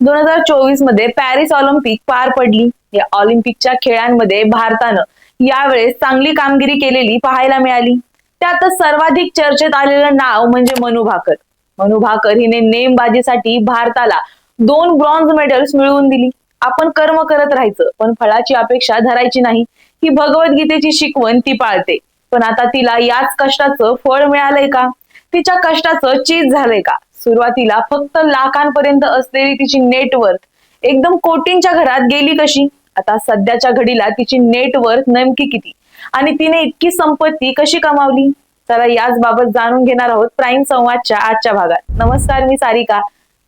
दोन हजार चोवीसमध्ये पॅरिस ऑलिम्पिक पार पडली. या ऑलिम्पिकच्या खेळांमध्ये भारतानं यावेळेस चांगली कामगिरी केलेली पाहायला मिळाली. त्यातच सर्वाधिक चर्चेत आलेलं नाव म्हणजे मनु भाकर. मनु भाकर हिने नेमबाजीसाठी भारताला दोन ब्रॉन्झ मेडल्स मिळवून दिली. आपण कर्म करत राहायचं पण फळाची अपेक्षा धरायची नाही. ही भगवद्गीतेची शिकवण ती पाळते. पण आता तिला याच कष्टाचं फळ मिळालंय का? तिच्या कष्टाचं चीज झालंय का? सुरुवातीला फक्त लाखांपर्यंत असलेली तिची नेटवर्थ एकदम कोटींच्या घरात गेली कशी? आता सध्याच्या घडीला तिची नेटवर्थ नेमकी किती? आणि तिने इतकी संपत्ती कशी कमावली? चला याच बाबत जाणून घेणार आहोत प्राईम संवादच्या आजच्या भागात. नमस्कार मी सारिका.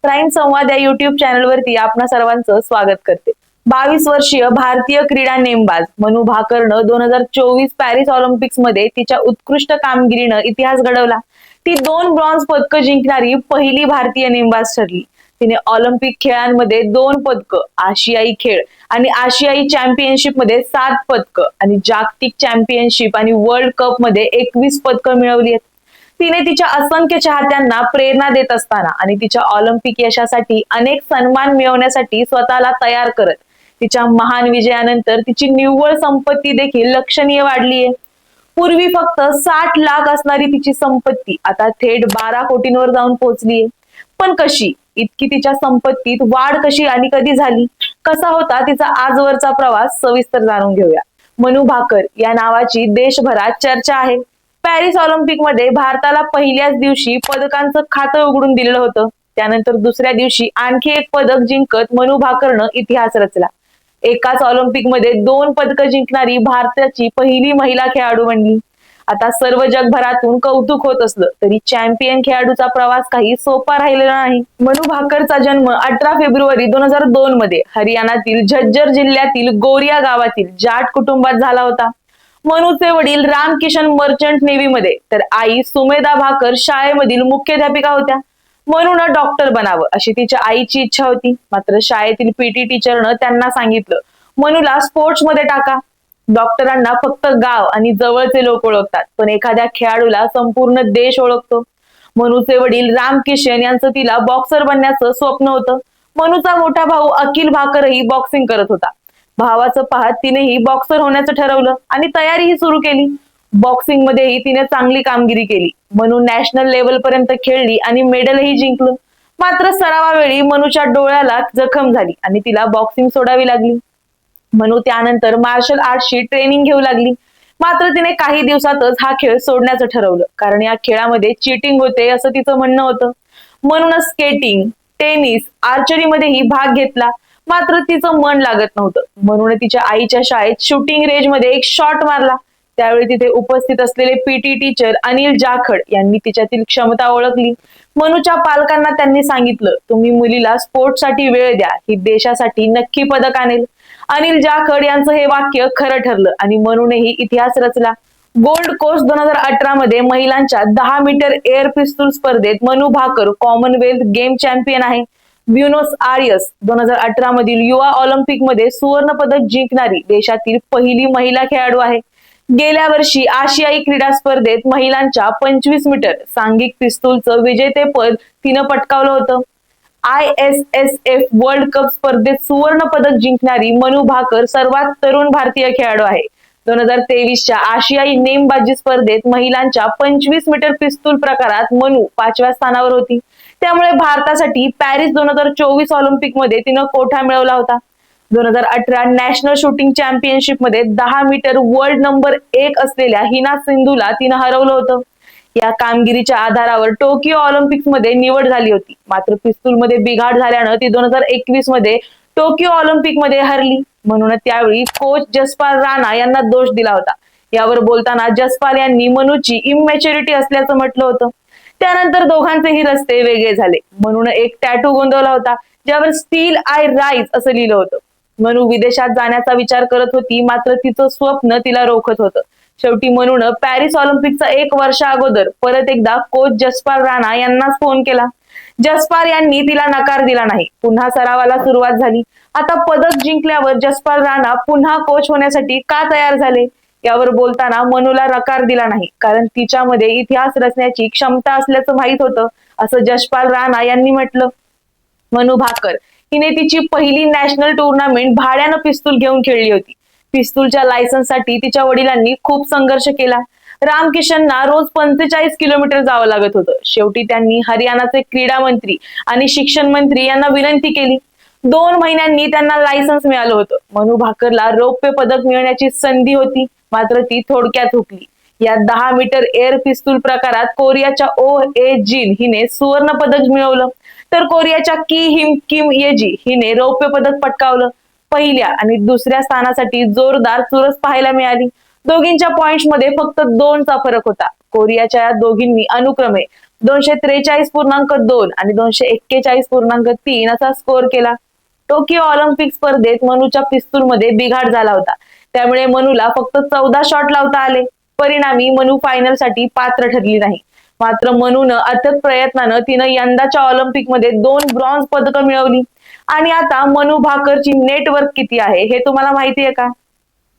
प्राईम संवाद या युट्यूब चॅनलवरती आपण सर्वांचं स्वागत करते. बावीस वर्षीय भारतीय क्रीडा नेमबाज मनु भाकरनं दोन हजार चोवीस पॅरिस ऑलिम्पिक्समध्ये तिच्या उत्कृष्ट कामगिरीनं इतिहास घडवला. ती दोन ब्रॉन्झ पदकं जिंकणारी पहिली भारतीय नेमबाज ठरली. तिने ऑलिम्पिक खेळांमध्ये दोन पदकं आशियाई खेळ आणि आशियाई चॅम्पियनशिपमध्ये सात पदकं आणि जागतिक चॅम्पियनशिप आणि वर्ल्ड कपमध्ये एकवीस पदकं मिळवली आहेत. तिने तिच्या असंख्य चाहत्यांना प्रेरणा देत असताना आणि तिच्या ऑलिम्पिक यशासाठी अनेक सन्मान मिळवण्यासाठी स्वतःला तयार करत तिच्या महान विजयानंतर तिची निव्वळ संपत्ती देखील लक्षणीय वाढली आहे पूर्वी फक्त साठ लाख असणारी तिची संपत्ती आता थेट बारा कोटींवर जाऊन पोहोचलीये पण कशी? इतकी तिच्या संपत्तीत वाढ कशी आणि कधी झाली? कसा होता तिचा आजवरचा प्रवास? सविस्तर जाणून घेऊया. मनु भाकर या नावाची देशभरात चर्चा आहे. पॅरिस ऑलिम्पिकमध्ये भारताला पहिल्याच दिवशी पदकांचं खातं उघडून दिलेलं होतं. त्यानंतर दुसऱ्या दिवशी आणखी एक पदक जिंकत मनु भाकरनं इतिहास रचला. एकाच ऑलिम्पिकमध्ये दोन पदकं जिंकणारी भारताची पहिली महिला खेळाडू बनली. आता सर्व जगभरातून कौतुक होत असलं तरी चॅम्पियन खेळाडूचा प्रवास काही सोपा राहिलेला नाही. मनु भाकरचा जन्म अठरा फेब्रुवारी दोन हजार दोन मध्ये हरियाणातील झज्जर जिल्ह्यातील गोरिया गावातील जाट कुटुंबात झाला होता. मनुचे वडील रामकिशन मर्चंट नेव्हीमध्ये तर आई सुमेधा भाकर शाळेमधील मुख्याध्यापिका होत्या. म्हणून डॉक्टर बनावं. अशी तिच्या आईची इच्छा होती. मात्र शाळेतील पीटी टीचरनं त्यांना सांगितलं. मनूला स्पोर्ट्समध्ये टाका. डॉक्टरांना फक्त गाव आणि जवळचे लोक ओळखतात. पण एखाद्या खेळाडूला संपूर्ण देश ओळखतो. मनूचे वडील राम किशन यांचं तिला बॉक्सर बनण्याचं स्वप्न होतं. मनूचा मोठा भाऊ अखिल भाकरही बॉक्सिंग करत होता. भावाचं पाहत तिनेही बॉक्सर होण्याचं ठरवलं आणि तयारीही सुरू केली. बॉक्सिंग मध्येही तिने चांगली कामगिरी केली. मनू नॅशनल लेवल पर्यंत खेळली आणि मेडलही जिंकलं मात्र सरावावेळी मनूच्या डोळ्याला जखम झाली आणि तिला बॉक्सिंग सोडावी लागली. मनू त्यानंतर मार्शल आर्टची ट्रेनिंग घेऊ लागली. मात्र तिने काही दिवसातच हा खेळ सोडण्याचं ठरवलं. कारण या खेळामध्ये चिटिंग होते असं तिचं म्हणणं होतं. म्हणूनच स्केटिंग टेनिस आर्चरीमध्येही भाग घेतला. मात्र तिचं मन लागत नव्हतं. म्हणून तिच्या आईच्या शाळेत शूटिंग रेंजमध्ये एक शॉट मारला. त्यावेळी तिथे उपस्थित असलेले पीटी टीचर अनिल जाखड यांनी तिच्यातील क्षमता ओळखली. मनूच्या पालकांना त्यांनी सांगितलं तुम्ही मुलीला स्पोर्टसाठी वेळ द्या ही देशासाठी नक्की पदक आणेल. अनिल जाखड यांचं हे वाक्य खरं ठरलं आणि मनूनेही इतिहास रचला. गोल्ड कोस्ट दोन हजार अठरा मध्ये महिलांच्या दहा मीटर एअर पिस्तूल स्पर्धेत Manu Bhaker Commonwealth game champion आहे. ब्युनोस आर्यस दोन हजार अठरा मधील युवा ऑलिम्पिकमध्ये सुवर्ण पदक जिंकणारी देशातील पहिली महिला खेळाडू आहे. गेल्या वर्षी आशियाई क्रीडा स्पर्धेत महिलांच्या पंचवीस मीटर सांघिक पिस्तूलचं विजेतेपद तिनं पटकावलं होतं. I S S F world cup स्पर्धेत सुवर्ण पदक जिंकणारी मनु भाकर सर्वात तरुण भारतीय खेळाडू आहे. दोन हजार तेवीसच्या आशियाई नेमबाजी स्पर्धेत महिलांच्या पंचवीस मीटर पिस्तूल प्रकारात मनु पाचव्या स्थानावर होती. त्यामुळे भारतासाठी पॅरिस दोन हजार चोवीस ऑलिम्पिकमध्ये तिनं कोठा मिळवला होता? दोन हजार अठरा नॅशनल शूटिंग चॅम्पियनशिपमध्ये दहा मीटर वर्ल्ड नंबर एक असलेल्या हिना सिंधूला तिनं हरवलं होतं. या कामगिरीच्या आधारावर टोकियो ऑलिम्पिक्समध्ये निवड झाली होती. मात्र पिस्तूल मध्ये बिघाड झाल्यानं ती दोन हजार एकवीसमध्ये टोकियो ऑलिम्पिकमध्ये हरली. म्हणून त्यावेळी कोच जसपाल राणा यांना दोष दिला होता. यावर बोलताना जसपाल यांनी मनूची इमॅच्युरिटी असल्याचं म्हटलं होतं. त्यानंतर दोघांचेही रस्ते वेगळे झाले. म्हणून एक टॅटू गोंदवला होता. ज्यावर स्टील आय राईज असं लिहिलं होतं. मनू विदेशात जाण्याचा विचार करत होती मात्र तिचं स्वप्न तिला रोखत होतं. शेवटी मनून पॅरिस ऑलिम्पिकचा एक वर्ष अगोदर परत एकदा कोच जसपाल राणा यांनाच फोन केला. जसपाल यांनी तिला नकार दिला नाही. पुन्हा सरावाला सुरुवात झाली. आता पदक जिंकल्यावर जसपाल राणा पुन्हा कोच होण्यासाठी का तयार झाले? यावर बोलताना मनूला नकार दिला नाही. कारण तिच्यामध्ये इतिहास रचण्याची क्षमता असल्याचं माहीत होतं असं जसपाल राणा यांनी म्हटलं. मनू भाकर हिने तिची पहिली नॅशनल टुर्नामेंट भाड्यानं पिस्तूल घेऊन खेळली होती. पिस्तूलच्या लायसन्ससाठी तिच्या वडिलांनी खूप संघर्ष केला. रामकिशनना रोज पंचेचाळीस किलोमीटर जावं लागत होतं. शेवटी त्यांनी हरियाणाचे क्रीडा मंत्री आणि शिक्षण मंत्री यांना विनंती केली. दोन महिन्यांनी त्यांना लायसन्स मिळालं होतं. मनु भाकरला रौप्य पदक मिळण्याची संधी होती. मात्र ती थोडक्यात हुकली. या दहा मीटर एअर पिस्तूल प्रकारात कोरियाच्या ओ ए जिन हिने सुवर्ण पदक मिळवलं. तर कोरियाच्या की हिम किम येजी हिने रौप्य पदक पटकावलं पहिल्या आणि दुसऱ्या स्थानासाठी जोरदार चुरस पाहायला मिळाली. दोघींच्या पॉइंटमध्ये फक्त दोनचा फरक होता. कोरियाच्या या दोघींनी अनुक्रमे दोनशे त्रेचाळीस पूर्णांक दोन आणि दोनशे एक्केचाळीस पूर्णांक तीन असा स्कोअर केला. टोकियो ऑलिम्पिक स्पर्धेत मनूच्या पिस्तूलमध्ये बिघाड झाला होता. त्यामुळे मनूला फक्त चौदा शॉट लावता आले. परिणामी मनू फायनलसाठी पात्र ठरली नाही. मात्र मनून अथक प्रयत्नानं तिनं यंदाच्या ऑलिम्पिकमध्ये दोन ब्रॉन्झ पदकं मिळवली. आणि आता मनू भाकरची नेटवर्क किती आहे हे तुम्हाला माहिती आहे का?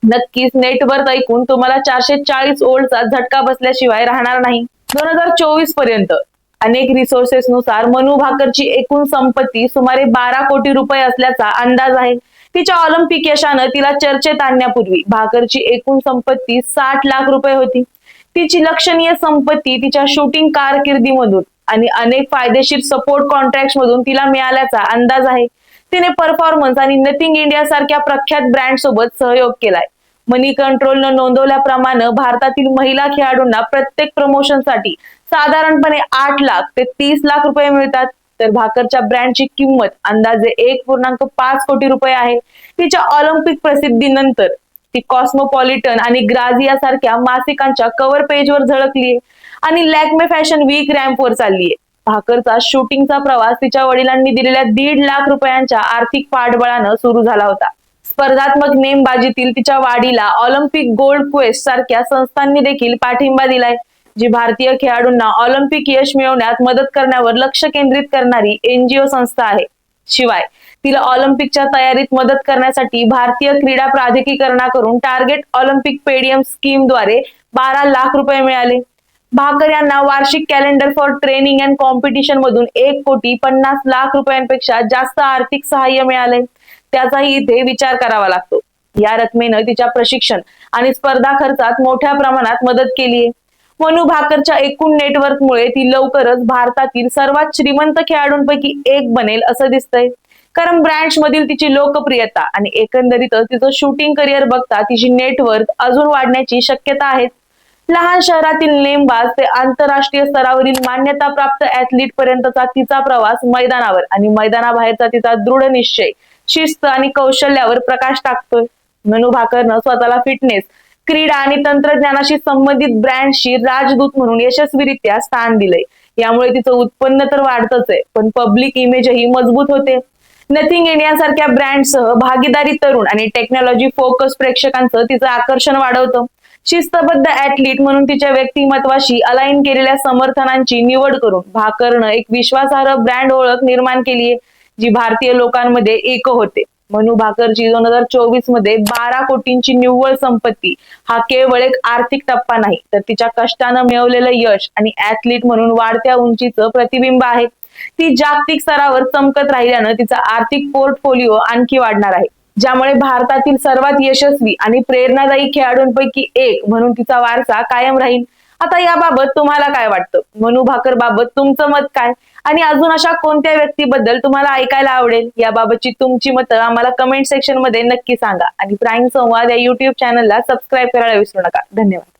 नक्कीच नेटवर्क ऐकून तुम्हाला चारशे चाळीस ओल्डचा झटका बसल्याशिवाय राहणार नाही. दोन हजार चोवीसपर्यंत अनेक रिसोर्सेस नुसार मनू भाकरची एकूण संपत्ती सुमारे बारा कोटी रुपये असल्याचा अंदाज आहे. तिच्या ऑलिम्पिक यशानं तिला चर्चेत आणण्यापूर्वी भाकरची एकूण संपत्ती साठ लाख रुपये होती. तिची लक्षणीय संपत्ती तिच्या शूटिंग कारकिर्दीमधून आणि अनेक फायदेशीर सपोर्ट कॉन्ट्रॅक्ट मधून तिला मिळाल्याचा अंदाज आहे. तिने परफॉर्मन्स आणि नथिंग इंडिया सारख्या प्रख्यात ब्रँड सोबत सहयोग केलाय. मनी कंट्रोलनं नोंदवल्याप्रमाणे भारतातील महिला खेळाडूंना प्रत्येक प्रमोशनसाठी साधारणपणे आठ लाख ते तीस लाख रुपये मिळतात. तर भाकरच्या ब्रँडची किंमत अंदाजे एक पूर्णांक पाच कोटी रुपये आहे. तिच्या ऑलिम्पिक प्रसिद्धीनंतर ती कॉस्मोपॉलिटन आणि ग्राझिया सारख्या मासिकांच्या कव्हर पेजवर झळकलीये आणि लॅकमे फॅशन वीक रॅम्पवर चाललीये भाकरचा शूटिंगचा प्रवास तिच्या वडिलांनी दिलेल्या दीड लाख रुपयांच्या आर्थिक पाठबळानं सुरू झाला होता. स्पर्धात्मक नेमबाजीतील तिच्या वाढीला ऑलिम्पिक गोल्ड क्वेस्ट सारख्या संस्थांनी देखील पाठिंबा दिलाय जी भारतीय खेळाडूंना ऑलिम्पिक यश मिळवण्यात मदत करण्यावर लक्ष केंद्रित करणारी एनजीओ संस्था आहे. शिवाय तिला ऑलिम्पिकच्या तयारीत मदत करण्यासाठी भारतीय क्रीडा प्राधिकरणाकडून टार्गेट ऑलिम्पिक पेडियम स्कीमद्वारे बारा लाख रुपये मिळाले. भाकर यांना वार्षिक calendar for training and competition मधून एक कोटी पन्नास लाख रुपयांपेक्षा जास्त आर्थिक सहाय्य मिळाले. त्याचाही इथे विचार करावा लागतो. या रकमेनं तिच्या प्रशिक्षण आणि स्पर्धा खर्चात मोठ्या प्रमाणात मदत केली आहे मनू भाकरच्या एकूण नेटवर्कमुळे ती लवकरच भारतातील सर्वात श्रीमंत खेळाडूंपैकी एक बनेल असं दिसतंय. कारण ब्रँड्स मधील तिची लोकप्रियता आणि एकंदरीत तिचं शूटिंग करिअर बघता तिची नेटवर्क अजून वाढण्याची शक्यता आहे. लहान शहरातील नेमबाज ते आंतरराष्ट्रीय स्तरावरील मान्यता प्राप्त ऍथलीट पर्यंतचा तिचा प्रवास मैदानावर आणि मैदानाबाहेरचा तिचा दृढ निश्चय शिस्त आणि कौशल्यावर प्रकाश टाकतोय. मनू भाकरनं स्वतःला फिटनेस क्रीडा आणि तंत्रज्ञानाशी संबंधित ब्रँडशी राजदूत म्हणून यशस्वीरित्या स्थान दिलंय. यामुळे तिचं उत्पन्न तर वाढतच आहे पण पब्लिक इमेजही मजबूत होते. नथिंग इंडिया सारख्या ब्रँडसह भागीदारी तरुण आणि टेक्नॉलॉजी फोकस प्रेक्षकांचं तिचं आकर्षण वाढवतं. शिस्तबद्ध ऍथलीट म्हणून तिच्या व्यक्तिमत्वाशी अलाइन केलेल्या समर्थनांची निवड करून भाकरनं एक विश्वासार्ह ब्रँड ओळख निर्माण केली आहे जी भारतीय लोकांमध्ये एक होते. मनू भाकरची दोन हजार चोवीसमध्ये बारा कोटींची निव्वळ संपत्ती हा केवळ एक आर्थिक टप्पा नाही तर तिच्या कष्टानं मिळवलेलं यश आणि ऍथलीट म्हणून वाढत्या उंचीचं प्रतिबिंब आहे. ती जागतिक स्तरावर चमकत राहिल्यानं तिचा आर्थिक पोर्टफोलिओ आणखी वाढणार आहे. ज्यामुळे भारतातील सर्वात यशस्वी आणि प्रेरणादायी खेळाडूंपैकी एक म्हणून तिचा वारसा कायम राहील. आता याबाबत तुम्हाला काय वाटतं? मनू भाकर बाबत तुमचं मत काय? आणि अजून अशा कोणत्या व्यक्तीबद्दल तुम्हाला ऐकायला आवडेल? याबाबतची तुमची मतं आम्हाला कमेंट सेक्शनमध्ये नक्की सांगा. आणि प्राईम संवाद या युट्यूब चॅनलला सबस्क्राईब करायला विसरू नका. धन्यवाद.